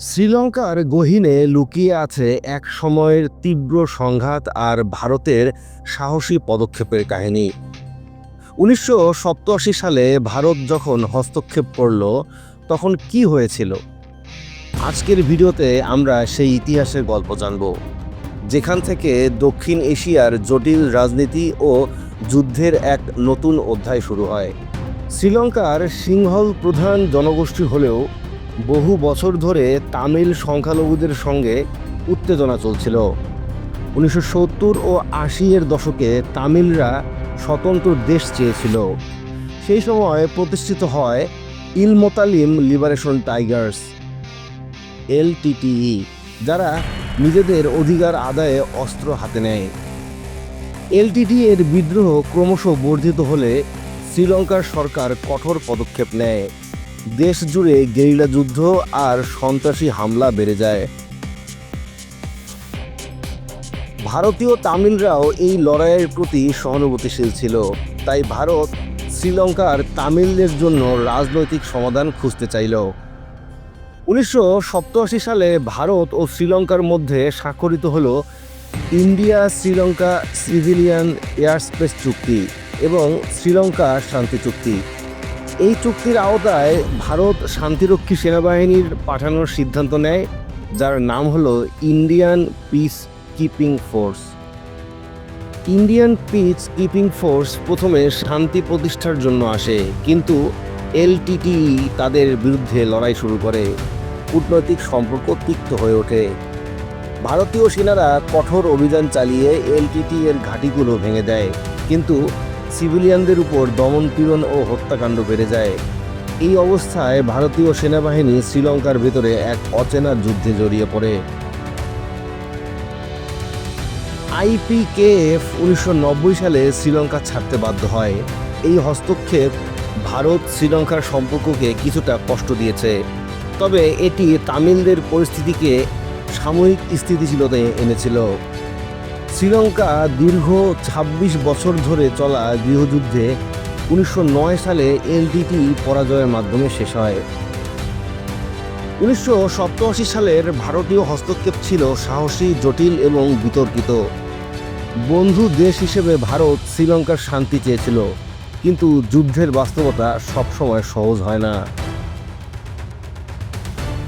শ্রীলঙ্কার গহীনে লুকিয়ে আছে এক সময়ের তীব্র সংঘাত আর ভারতের সাহসী পদক্ষেপের কাহিনী। উনিশশো সালে ভারত যখন হস্তক্ষেপ করল, তখন কি হয়েছিল? আজকের ভিডিওতে আমরা সেই ইতিহাসের গল্প জানব, যেখান থেকে দক্ষিণ এশিয়ার জটিল রাজনীতি ও যুদ্ধের এক নতুন অধ্যায় শুরু হয়। শ্রীলঙ্কার সিংহল প্রধান জনগোষ্ঠী হলেও বহু বছর ধরে তামিল সংখ্যালঘুদের সঙ্গে উত্তেজনা চলছিল। উনিশশো সত্তর ও আশি এর দশকে তামিলরা স্বতন্ত্র দেশ চেয়েছিল। সেই সময় প্রতিষ্ঠিত হয় ইলমোতালিম লিবারেশন টাইগার্স এলটিটিই যারা নিজেদের অধিকার আদায়ে অস্ত্র হাতে নেয়। এলটিটি এর বিদ্রোহ ক্রমশ বর্ধিত হলে শ্রীলঙ্কার সরকার কঠোর পদক্ষেপ নেয়। দেশ জুড়ে গেরিলা যুদ্ধ আর সন্ত্রাসী হামলা বেড়ে যায়। ভারতীয় তামিলরাও এই লড়াইয়ের প্রতি সহানুভূতিশীল ছিল। তাই ভারত শ্রীলঙ্কার তামিলদের জন্য রাজনৈতিক সমাধান খুঁজতে চাইল। উনিশশো সালে ভারত ও শ্রীলঙ্কার মধ্যে স্বাক্ষরিত হল ইন্ডিয়া শ্রীলঙ্কা সিভিলিয়ান এয়ারস্পেস চুক্তি এবং শ্রীলঙ্কা শান্তি চুক্তি। এই চুক্তির আওতায় ভারত শান্তিরক্ষী সেনাবাহিনীর পাঠানোর সিদ্ধান্ত নেয়, যার নাম হলো Indian peace keeping force Indian peace keeping force প্রথমে শান্তি প্রতিষ্ঠার জন্য আসে, কিন্তু এলটিটি তাদের বিরুদ্ধে লড়াই শুরু করে। কূটনৈতিক সম্পর্ক তিক্ত হয়ে ওঠে। ভারতীয় সেনারা কঠোর অভিযান চালিয়ে এলটিটি এর ঘাঁটিগুলো ভেঙে দেয়, কিন্তু সিভিলিয়ানদের উপর দমনপীড়ন ও হত্যাকাণ্ড বেড়ে যায়। এই অবস্থায় ভারতীয় সেনাবাহিনী শ্রীলঙ্কার ভেতরে এক অচেনা যুদ্ধে জড়িয়ে পড়ে। আইপিকেএফ উনিশশো নব্বই সালে শ্রীলঙ্কা ছাড়তে বাধ্য হয়। এই হস্তক্ষেপ ভারত শ্রীলঙ্কার সম্পর্ককে কিছুটা কষ্ট দিয়েছে। তবে এটি তামিলদের পরিস্থিতিকে সাময়িক স্থিতিশীলতায় এনেছিল। শ্রীলঙ্কা দীর্ঘ ২৬ বছর ধরে চলা গৃহযুদ্ধে উনিশশো নয় সালে এলটিটি পরাজয়ের মাধ্যমে শেষ হয়। উনিশশো সালের ভারতীয় হস্তক্ষেপ ছিল সাহসী, জটিল এবং বিতর্কিত। বন্ধু দেশ হিসেবে ভারত শ্রীলঙ্কার শান্তি চেয়েছিল, কিন্তু যুদ্ধের বাস্তবতা সবসময় সহজ হয় না।